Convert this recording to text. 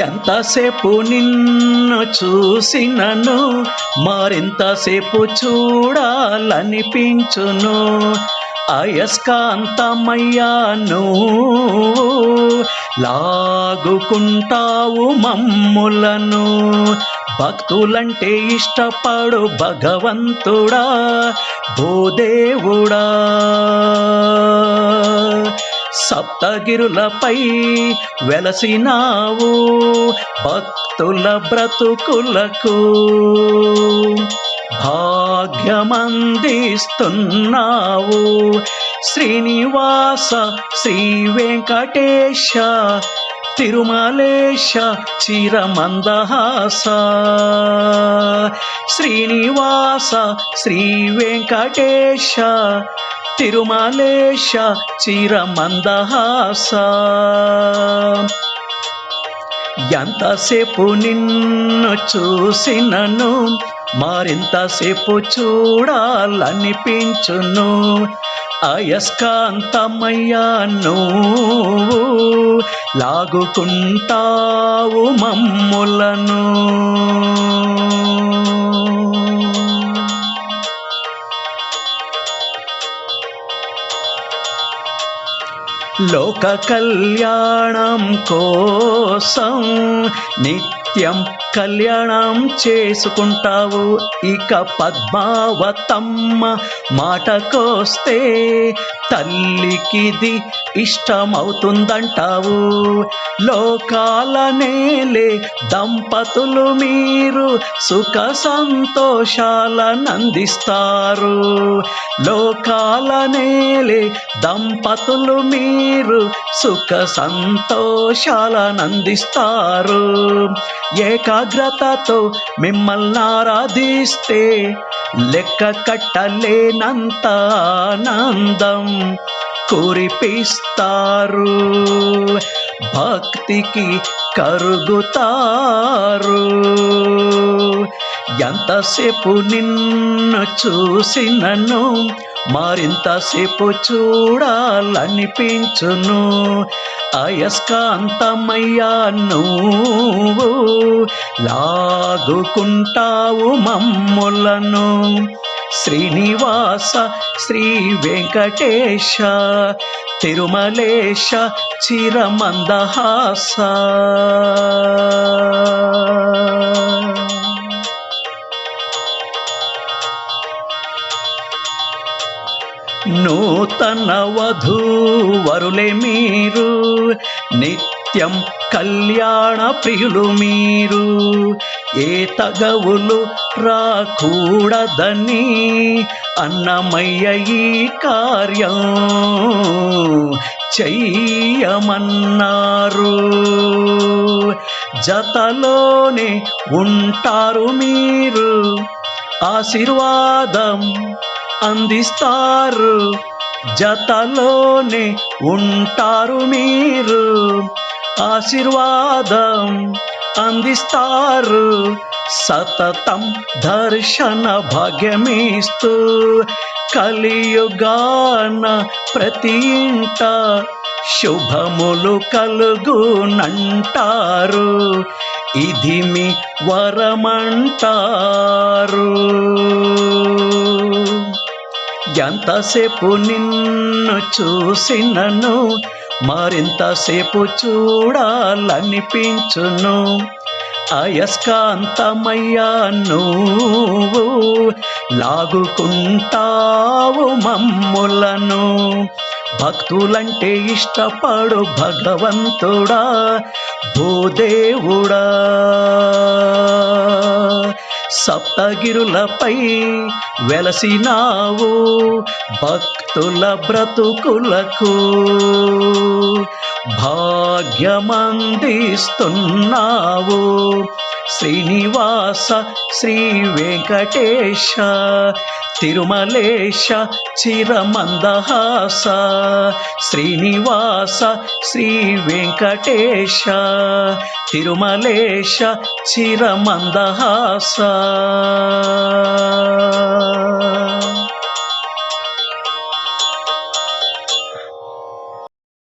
ఎంతసేపు నిన్ను చూసినను మరింతసేపు చూడాలనిపించును అయస్కాంతమయ్యాను. లాగుకుంటావు మమ్ములను భక్తులంటే ఇష్టపడు భగవంతుడా భూదేవుడా. సప్తగిరులపై వెలసినావు భక్తుల బ్రతుకులకు. భాగ్యమందిస్తున్నావు శ్రీనివాస శ్రీ వెంకటేశ తిరుమలేశ చిరమందహాస. శ్రీనివాస శ్రీ వెంకటేశ తిరుమలేశ చిరమందహాస. ఎంతసేపు నిన్ను చూసినను మరింతసేపు చూడాలనిపించును. అయస్కాంతమయ్యాను లాగుకుంటావు మమ్ములను. లోక కళ్యాణం కోసం నిత్యం కళ్యాణం చేసుకుంటావు. ఇక పద్మావతమ్మ మాటకొస్తే తల్లికిది ఇష్టమవుతుందంటావు. లోకాల నేలే దంపతులు మీరు సుఖ సంతోషాలనందిస్తారు లోకాల నేలే దంపతులు మీరు సుఖ సంతోషాలనందిస్తారు ఏకాగ్రతతో మిమ్మల్ని ఆరాధిస్తే లెక్క కట్టలేనంత ఆనందం కురిపిస్తారు. భక్తికి కరుగుతారు. ఎంతసేపు నిన్ను చూసినను మరింతసేపు చూడాలనిపించును. అయస్కాంతమయ్యాను లాగుకుంటావు మమ్ములను. శ్రీనివాస శ్రీ వెంకటేశ తిరుమలేశ చిరమందహాస. నూతన వధూవరులే మీరు నిత్యం కళ్యాణ ప్రియులు మీరు. ఏ తగవులు రాకూడదని అన్నమయ్య ఈ కార్యం చెయ్యమన్నారు. జతలోనే ఉంటారు మీరు ఆశీర్వాదం అందిస్తారు. జతలోనే ఉంటారు మీరు. ఆశీర్వాదం అందిస్తారు. సతతం దర్శన భాగ్యమిస్తూ కలియుగాన ప్రతి ఇంట శుభములు కలుగునంటారు. ఇది మీ వరమంటారు. ఎంతసేపు నిన్ను చూసినను? మరింతసేపు చూడాలనిపించును. అయస్కాంతమయ్యా నువ్వు లాగుకుంటావు మమ్ములను. భక్తులంటే ఇష్టపడు భగవంతుడా భూదేవుడా. సప్తగిరులపై వెలసినావు భక్తుల బ్రతుకులకు. భాగ్యమందిస్తున్నావు శ్రీనివాస శ్రీ వెంకటేశ తిరుమలేశ చిరమందహాస శ్రీనివాస శ్రీ వెంకటేశ తిరుమలేశ చిరమందహాస.